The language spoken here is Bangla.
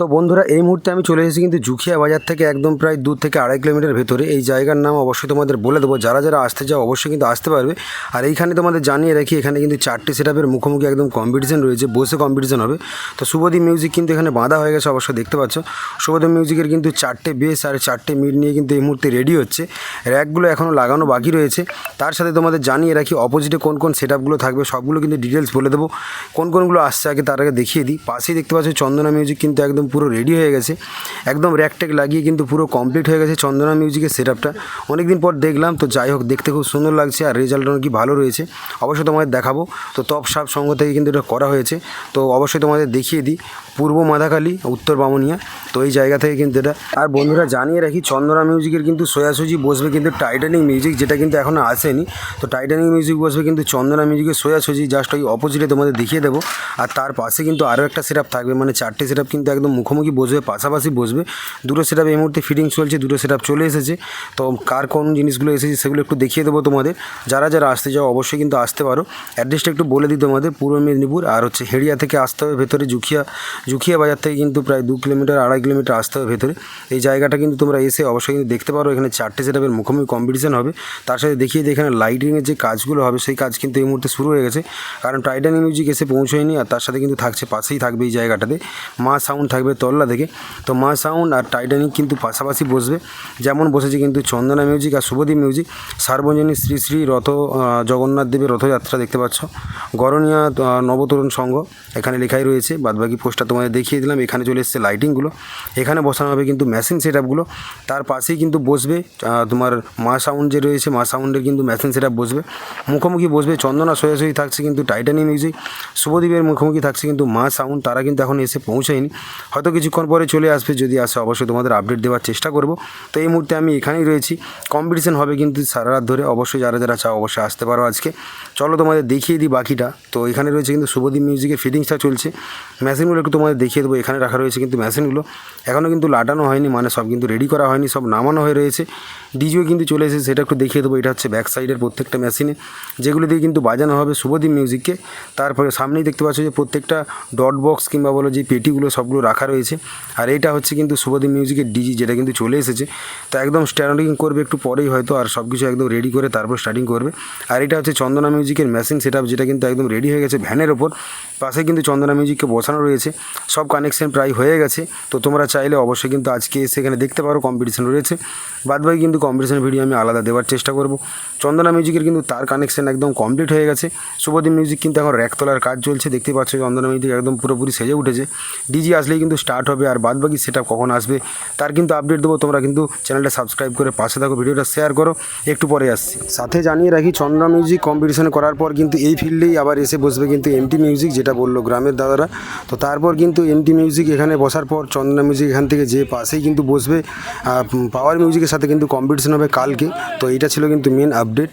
তো বন্ধুরা, এই মুহূর্তে আমি চলে এসেছি কিন্তু জুখিয়া বাজার থেকে একদম প্রায় দু থেকে আড়াই কিলোমিটার ভেতরে। এই জায়গার নাম অবশ্যই তোমাদের বলে দেবো। যারা যারা আসতে চাও অবশ্যই কিন্তু আসতে পারবে। আর এইখানে তোমাদের জানিয়ে রাখি, এখানে কিন্তু চারটে সেটাপের মুখোমুখি একদম কম্পিটিশন রয়েছে, বসে কম্পিটিশন হবে। তো শুভদীপ মিউজিক কিন্তু এখানে বাঁধা হয়ে গেছে অবশ্যই দেখতে পাচ্ছ। শুভদীপ মিউজিকের কিন্তু চারটে বেস আর চারটে মিট নিয়ে কিন্তু এই মুহূর্তে রেডি হচ্ছে। র্যাকগুলো এখনও লাগানো বাকি রয়েছে। তার সাথে তোমাদের জানিয়ে রাখি অপোজিটে কোন কোন সেট থাকবে সবগুলো কিন্তু ডিটেলস বলে দেবো। কোন কোনগুলো আসছে আগে তার আগে দেখিয়ে দিই। পাশেই দেখতে পাচ্ছ চন্দনা মিউজিক কিন্তু একদম পুরো রেডি হয়ে গেছে। একদম র্যাক ট্যাক লাগিয়ে কিন্তু পুরো কমপ্লিট হয়ে গেছে চন্দনা মিউজিকের সেট আপটা অনেকদিন পর দেখলাম, তো যাই হোক, দেখতে খুব সুন্দর লাগছে আর রেজাল্ট কি ভালো রয়েছে। অবশ্যই তোমাদের দেখাবো। তো তপ সাপ সঙ্গ থেকে কিন্তু এটা করা হয়েছে। তো অবশ্যই তোমাদের দেখিয়ে দিই। পূর্ব মাদাখালী, উত্তর বামুনিয়া, তো এই জায়গা থেকে কিন্তু এটা। আর বন্ধুরা, জানিয়ে রাখি, চন্দনা মিউজিকের কিন্তু সোয়াসুজি বসবে কিন্তু টাইটানিক মিউজিক যেটা কিন্তু এখনও আসেনি। তো টাইটানিক মিউজিক বসবে কিন্তু চন্দনা মিউজিকের সোয়াসুজি জাস্ট ওই অপোজিটে তোমাদের দেখিয়ে দেবো। আর তার পাশে কিন্তু আরও একটা সেটআপ থাকবে মানে চারটে সেটআপ কিন্তু একদম মুখোমুখি বসবে, পাশাপাশি বসবে। দুটো সেটআপ এই মুহূর্তে ফিটিং চলছে, দুটো সেটআপ চলে এসেছে। তো কার কোন জিনিসগুলো এসেছে সেগুলো একটু দেখিয়ে দেবো তোমাদের। যারা যারা আসতে চাও অবশ্যই কিন্তু আসতে পারো। অ্যাড্রেসটা একটু বলে দিই তোমাদের, পূর্ব মেদিনীপুর আর হচ্ছে হেড়িয়া থেকে আসতে হবে ভেতরে, জুখিয়া জুখিয়া বাজার থেকে কিন্তু প্রায় দু কিলোমিটার, আড়াই কিলোমিটার আসতে হবে ভেতরে। এই জায়গাটা কিন্তু তোমরা এসে অবশ্যই কিন্তু দেখতে পারো। এখানে চারটে সেটআপের মুখোমুখি কম্পিটিশন হবে। তার সাথে দেখিয়ে দিই এখানে লাইটিংয়ের যে কাজগুলো হবে, সেই কাজ কিন্তু এই মুহূর্তে শুরু হয়ে গেছে। কারণ টাইটানিক মিউজিক এসে পৌঁছয়নি আর তার সাথে কিন্তু থাকছে, পাশেই থাকবে এই জায়গাটাতে। মা সাউন্ড তল্লা থেকে তো মা সাউন্ড আর টাইটানিক কিন্তু পাশাপাশি বসবে। যেমন বসেছে কিন্তু চন্দনা মিউজিক আর শুভদীপ মিউজিক সার্বজনীন শ্রী শ্রী রথ জগন্নাথ দেবের রথযাত্রা দেখতে পাচ্ছ। গরনিয়া আহ, নবতরুণ সংঘ এখানে লেখাই রয়েছে। বাদবাকি পোস্টটা তোমাদের দেখিয়ে দিলাম। এখানে চলে এসেছে লাইটিংগুলো এখানে বসানো হবে কিন্তু মেশিন সেট আপগুলো তার পাশেই কিন্তু বসবে তোমার মা সাউন্ড যে রয়েছে মা সাউন্ডের কিন্তু মেশিন সেট আপ বসবে। মুখোমুখি বসবে চন্দনা সোজাসুজি থাকছে কিন্তু টাইটানিক মিউজিক শুভদীপের মুখোমুখি থাকছে কিন্তু মা সাউন্ড তারা কিন্তু এখন এসে পৌঁছায়নি। হয়তো কিছুক্ষণ পরে চলে আসবে, যদি আসে অবশ্যই তোমাদের আপডেট দেওয়ার চেষ্টা করব। তো এই মুহূর্তে আমি এখানেই রয়েছি। কম্পিটিশন হবে কিন্তু সারা রাত ধরে। অবশ্যই যারা যারা চাও অবশ্যই আসতে পারো আজকে। চলো তোমাদের দেখিয়ে দিই বাকিটা। তো এখানে রয়েছে কিন্তু শুভদীপ মিউজিকের ফিটিংসটা চলছে। মেশিনগুলো একটু তোমাদের দেখিয়ে দেবো। এখানে রাখা রয়েছে কিন্তু মেশিনগুলো এখনও কিন্তু লাটানো হয়নি মানে সব কিন্তু রেডি করা হয়নি, সব নামানো হয়ে রয়েছে। ডিজিও কিন্তু চলে এসেছে, সেটা একটু দেখিয়ে দেবো। এটা হচ্ছে ব্যাক সাইডের প্রত্যেকটা মেশিনে। যেগুলো দিয়ে কিন্তু বাজানো হবে শুভদীপ মিউজিককে। তারপরে সামনেই দেখতে পাচ্ছ যে প্রত্যেকটা ডট বক্স কিংবা বলো যে পেটিগুলো সবগুলো রাখা রয়েছে। আর এটা হচ্ছে কিন্তু শুভদীপ মিউজিকের ডিজি, যেটা কিন্তু চলে এসেছে। তো একদম স্ট্যান্ডিং করবে একটু পরেই হয়তো, আর সব কিছু একদম রেডি করে তারপর স্টার্টিং করবে। আর এটা হচ্ছে চন্দনা মিউজিকের মেশিন সেট যেটা কিন্তু একদম রেডি হয়ে গেছে ভ্যানের ওপর। পাশে কিন্তু চন্দনা মিউজিককে বসানো রয়েছে। সব কানেকশন প্রায় হয়ে গেছে। তো তোমরা চাইলে অবশ্যই কিন্তু আজকে এসে এখানে দেখতে পারো কম্পিটিশন রয়েছে। বাদবাকি কিন্তু কম্পিটিশন ভিডিও আমি আলাদা দেওয়ার চেষ্টা করব। চন্দনা মিউজিকের কিন্তু তার কানেকশন একদম কমপ্লিট হয়ে গেছে। শুভদীপ মিউজিক কিন্তু এখন র্যাক তোলার কাজ চলছে। দেখতে পাচ্ছ চন্দনা মিউজিক একদম পুরোপুরি সেজে উঠেছে। ডিজি আসলেই কিন্তু স্টার্ট হবে আর বাদবাকি সেটা কখন আসবে তার কিন্তু আপডেট দেবো। তোমরা কিন্তু চ্যানেলটা সাবস্ক্রাইব করে পাশে থাকো, ভিডিওটা শেয়ার করো। একটু পরে আসছি। সাথে জানিয়ে রাখি, চন্দনা মিউজিক কম্পিটিশন করার পর কিন্তু এই ফিল্ডেই আবার এসে বসবে কিন্তু এমটি মিউজিক যেটা বলল গ্রামের দাদারা। তো তারপর কিন্তু এমটি মিউজিক এখানে বসার পর চন্দনা মিউজিক এখান থেকে যে পাশেই কিন্তু বসবে। পাওয়ার মিউজিকের সাথে কিন্তু কম্পিটিশন হবে কালকে। তো এটা ছিল কিন্তু মেন আপডেট